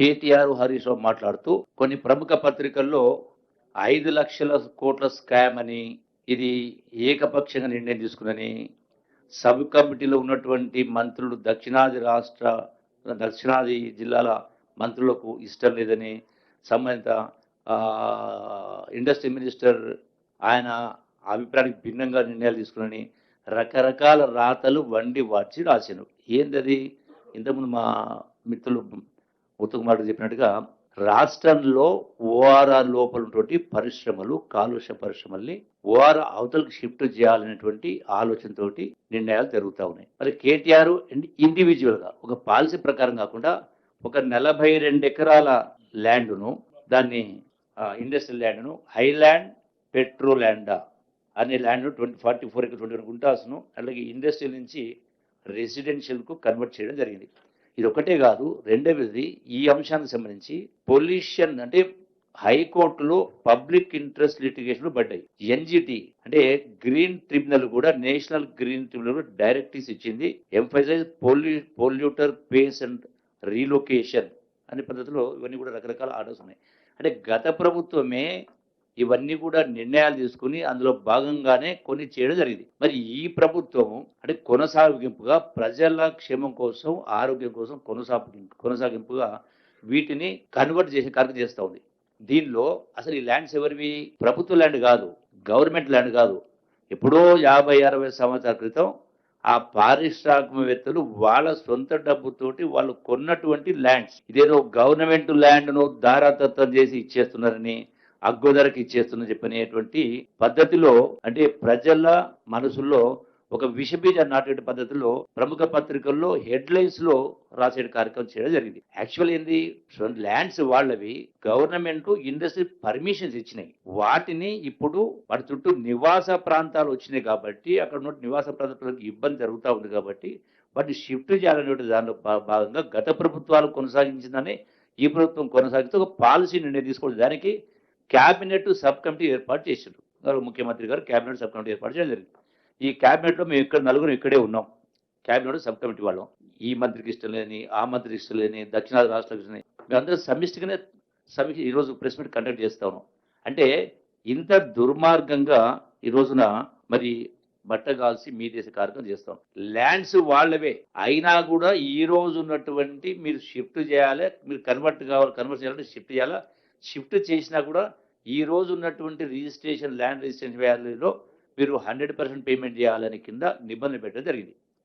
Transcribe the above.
కేటీఆర్ హరీష్ రావు మాట్లాడుతూ కొన్ని ప్రముఖ పత్రికల్లో ఐదు లక్షల కోట్ల స్కామ్ అని ఇది ఏకపక్షంగా నిర్ణయం తీసుకునని సబ్ కమిటీలో ఉన్నటువంటి మంత్రులు దక్షిణాది రాష్ట్ర దక్షిణాది జిల్లాల మంత్రులకు ఇష్టం లేదని సంబంధిత ఇండస్ట్రీ మినిస్టర్ ఆయన అభిప్రాయానికి భిన్నంగా నిర్ణయాలు తీసుకుని రకరకాల రాతలు వండి వార్చి రాశాను ఏందది? ఇంతకుముందు మా మిత్రులు ఉత్తకుమార్ చెప్పినట్టుగా రాష్ట్రంలో ఓఆర్ఆర్ లోపల ఉన్నటువంటి పరిశ్రమలు కాలుష్య పరిశ్రమల్ని ఓఆర్ అవతలకు షిఫ్ట్ చేయాలనేటువంటి ఆలోచనతోటి నిర్ణయాలు జరుగుతూ ఉన్నాయి. మరి కేటీఆర్ అండ్ ఇండివిజువల్గా ఒక పాలసీ ప్రకారం కాకుండా ఒక నలభై రెండు ఎకరాల ల్యాండ్ను దాన్ని ఇండస్ట్రియల్ ల్యాండ్ను హైల్యాండ్ పెట్రో ల్యాండా అనే land twenty forty four twenty one గుంటాస్ను అలాగే ఇండస్ట్రియల్ నుంచి రెసిడెన్షియల్కు కన్వర్ట్ చేయడం జరిగింది. ఇది ఒకటే కాదు రెండవది ఈ అంశానికి సంబంధించి పొల్యూషన్ అంటే హైకోర్టులో పబ్లిక్ ఇంట్రెస్ట్ లిటిగేషన్లు పడ్డాయి. ఎన్జిటి అంటే గ్రీన్ ట్రిబ్యునల్ కూడా నేషనల్ గ్రీన్ ట్రిబ్యునల్ డైరెక్టివ్స్ ఇచ్చింది. ఎంఫైజైజ్ పొల్యూ పొల్యూటర్ పేస్ అండ్ రీలొకేషన్ అనే పద్ధతిలో ఇవన్నీ కూడా రకరకాల ఆర్డర్స్ ఉన్నాయి. అంటే గత ప్రభుత్వమే ఇవన్నీ కూడా నిర్ణయాలు తీసుకుని అందులో భాగంగానే కొన్ని చేయడం జరిగింది. మరి ఈ ప్రభుత్వం అంటే కొనసాగింపుగా ప్రజల క్షేమం కోసం ఆరోగ్యం కోసం కొనసాగి కొనసాగింపుగా వీటిని కన్వర్ట్ చేసే కార్యక్రమం చేస్తూ ఉంది. దీనిలో అసలు ఈ ల్యాండ్స్ ఎవరివి? ప్రభుత్వ ల్యాండ్ కాదు గవర్నమెంట్ ల్యాండ్ కాదు. ఎప్పుడో యాభై అరవై సంవత్సరాల క్రితం ఆ పారిశ్రామికవేత్తలు వాళ్ళ సొంత డబ్బుతోటి వాళ్ళు కొన్నటువంటి ల్యాండ్స్ ఇదేదో గవర్నమెంట్ ల్యాండ్ను దారాదత్తం చేసి ఇచ్చేస్తున్నారని అగ్గోదరకి ఇచ్చేస్తుందని చెప్పనేటువంటి పద్ధతిలో అంటే ప్రజల మనసుల్లో ఒక విషబీజ నాటే పద్ధతిలో ప్రముఖ పత్రికల్లో హెడ్లైన్స్లో రాసే కార్యక్రమం చేయడం జరిగింది. యాక్చువల్ ఏంది? ల్యాండ్స్ వాళ్ళవి గవర్నమెంట్ ఇండస్ట్రీ పర్మిషన్స్ ఇచ్చినాయి. వాటిని ఇప్పుడు వాటి చుట్టూ నివాస ప్రాంతాలు వచ్చినాయి కాబట్టి అక్కడ ఉన్న నివాస ప్రాంతాలకు ఇబ్బంది జరుగుతూ ఉంది కాబట్టి వాటిని షిఫ్ట్ చేయాలనే దానిలో భా- భాగంగా గత ప్రభుత్వాలు కొనసాగించిందని ఈ ప్రభుత్వం కొనసాగితే ఒక పాలసీ నిర్ణయం తీసుకోవడం దానికి క్యాబినెట్ సబ్ కమిటీ ఏర్పాటు చేశారు ముఖ్యమంత్రి గారు క్యాబినెట్ సబ్ కమిటీ ఏర్పాటు చేయడం జరిగింది. ఈ క్యాబినెట్లో మేము ఇక్కడ నలుగురు ఇక్కడే ఉన్నాం. క్యాబినెట్ సబ్ కమిటీ వాళ్ళం. ఈ మంత్రికి ఇష్టం లేని ఆ మంత్రికి ఇష్టం లేని దక్షిణాది రాష్ట్రాలకు ఇష్టం లేని మేమందరం సమిష్టిగానే సమీక్ష ఈరోజు ప్రెస్ మీట్ కండక్ట్ చేస్తా ఉన్నాం. అంటే ఇంత దుర్మార్గంగా ఈ రోజున మరి బట్టగాల్సి మీ దేశ కార్యక్రమం చేస్తాం. ల్యాండ్స్ వాళ్ళవే. అయినా కూడా ఈ రోజు ఉన్నటువంటి మీరు షిఫ్ట్ చేయాలి మీరు కన్వర్ట్ కావాలి కన్వర్ట్ చేయాలంటే షిఫ్ట్ చేయాలా? షిఫ్ట్ చేసినా కూడా ఈ రోజు ఉన్నటువంటి రిజిస్ట్రేషన్ ల్యాండ్ రిజిస్ట్రేషన్ వ్యాల్యూలో మీరు హండ్రెడ్ పర్సెంట్ పేమెంట్ చేయాలని కింద నిబంధన పెట్టడం జరిగింది.